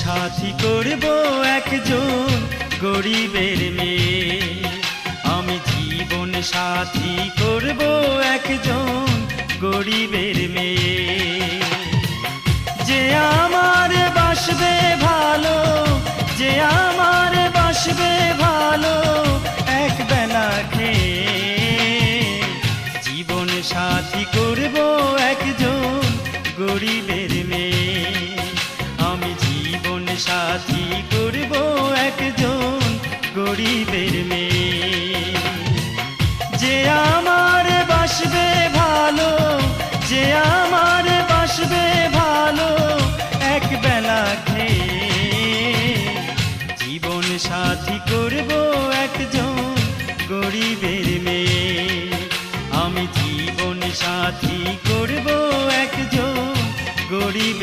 সাথী করব একজন গরিবের মেয়ে। আমি জীবন সাথী করব একজন গরিবের মেয়ে। যে আমার বাসবে ভালো, যে আমার বাসবে ভালো, এক বেলা খেয়ে জীবন সাথী করব একজন গরিবের মেয়ে। আমি সাথী করব একজন গরিবের মেয়ে। যে আমার বাসবে ভালো, যে আমার বাসবে ভালো, এক বেলা খেয়ে জীবন সাথী করব একজন গরিবের মেয়ে। আমি জীবন সাথী করব একজন গরিবের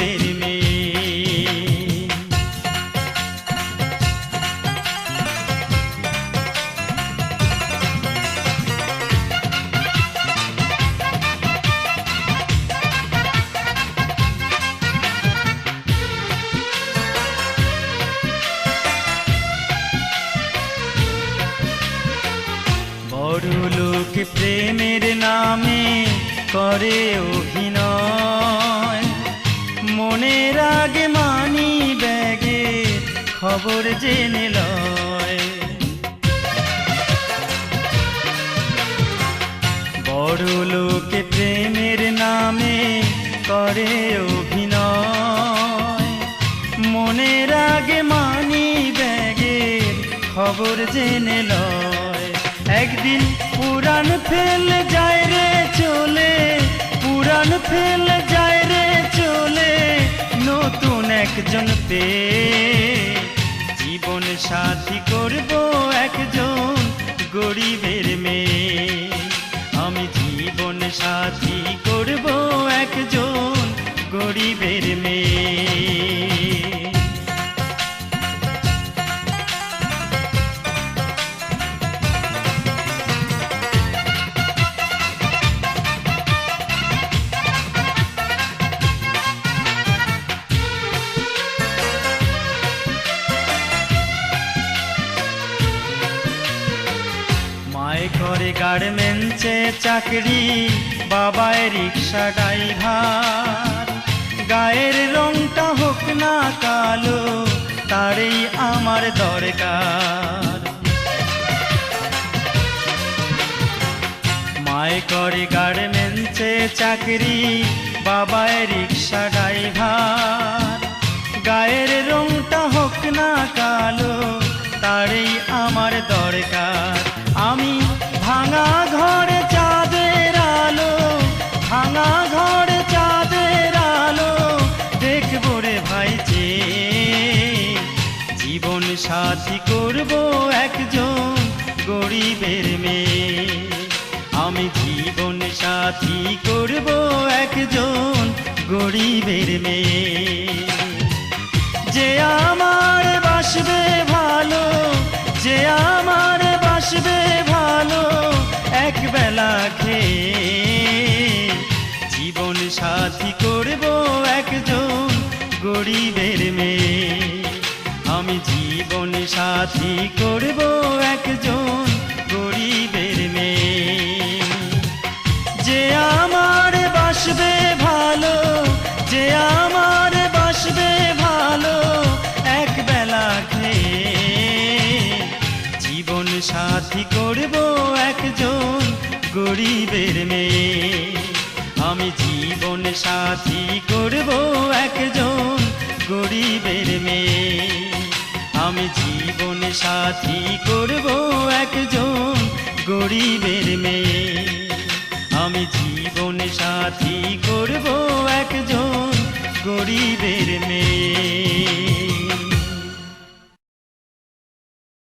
লোক প্রেমের নামে করে অভিনয়? মনের আগে মানি ব্যাগে খবর জেনে লয়। বড় লোক প্রেমের নামে করে অভিনয়। মনের আগে মানি ব্যাগের খবর জেনে লয়। একদিন পুরান ফেল যায় রে চলে পুরান ফেল যায় রে চলে, নতুন একজন পে। জীবন সাথী করব একজন গরিবের মেয়ে। আমি জীবন সাথী করব মায় করে গার্মেন্টসে চাকরি, বাবায় রিক্সা ড্রাইভার। গায়ের রংটা হোক না কালো, তারই আমার দরকার। মায় করে গার্মেন্টসে চাকরি, বাবায় রিক্সা ড্রাইভার। গায়ের রংটা হোক না কালো গরিবের মেয়ে। আমি জীবন সাথী করব একজন গরিবের মেয়ে। যে আমার বাসবে ভালো, যে আমার বাসবে ভালো, এক বেলা খেয়ে জীবন সাথী করব একজন গরিবের মেয়ে। আমি জীবন সাথী করব গরিবের মেয়ে। আমি জীবন সাথী করব একজন গরিবের মেয়ে। আমি জীবন সাথী করব একজন গরিবের মেয়ে। আমি জীবন সাথী